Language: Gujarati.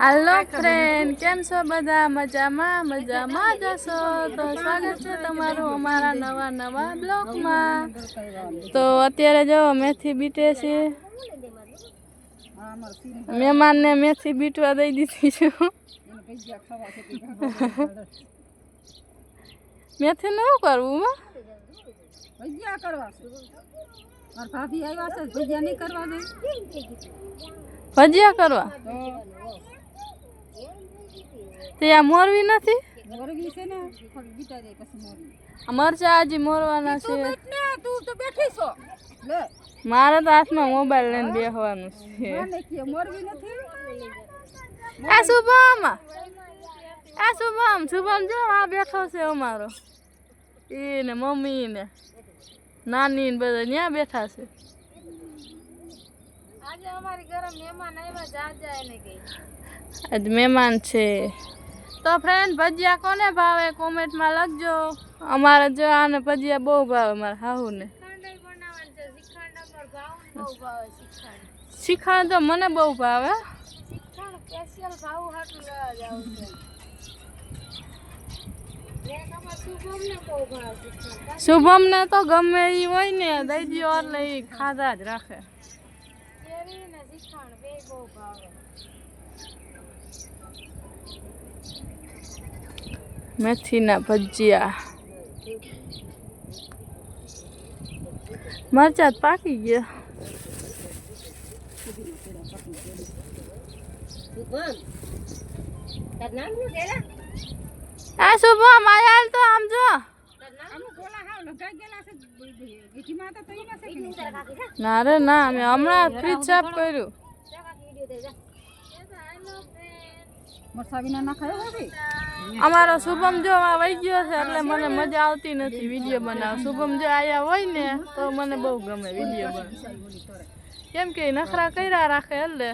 હાલો ફ્રેન્ડ કેમ છો બધા? મજામાં મજામાં જશો તો સ્વાગત છે તમારું અમારા નવા નવા બ્લોગમાં. તો અત્યારે જો મેથી બીટે છે. મહેમાનને મેથી બીટવા દઈ દીધી છું. મેથી ન કરવું ભજીયા કરવા ભાભી આવ્યા છે ભજીયા નહીં કરવા દે. ભજીયા કરવા? તે આ મોરવી નથી? મોરબી છે ને જાય પછી મરચા મોરવાના છે. ને તું તો બેઠી છો. લે. મારે તો હાથમાં મોબાઈલ લઈને બેસવાનું છે. મને નથી? આ શુભમ. આ શુભમ શુભમ જો આ બેઠો છે અમારો. એને ને મમ્મી ને નાની ને બધા ત્યાં બેઠા છે. આજે અમારી ઘરે મહેમાન આવ્યા જાજા એને ગઈ આજ મહેમાન છે. તો ફ્રેન્ડ ભજીયા કોને ભાવે? કોમેન્ટમાં લખજો. અમારે જો આને ભજીયા બહુ ભાવે મારા હાહુને. શીખણ તો મને બહુ ભાવે. શુભમ શુભમને તો ગમે એ હોય ને દઈ દો એટલે એ ખાધા જ રાખે. ને શ્રીખંડ બે બહુ ભાવે. મેથીના ભજીયા. મરચા પાકી ગયા. આ શુભમ આયાલ તો આમ જો. ના રે, ના અમે હમણાં ફ્રીજ સાફ કર્યું. અમારો શુભમ જો આ વહી ગયો છે એટલે મને મજા આવતી નથી વીડિયો બનાવ શુભમ જો આયા હોય ને તો મને બહુ ગમે વીડિયો બનાવ કેમ કે નખરા કર્યા રાખે એટલે.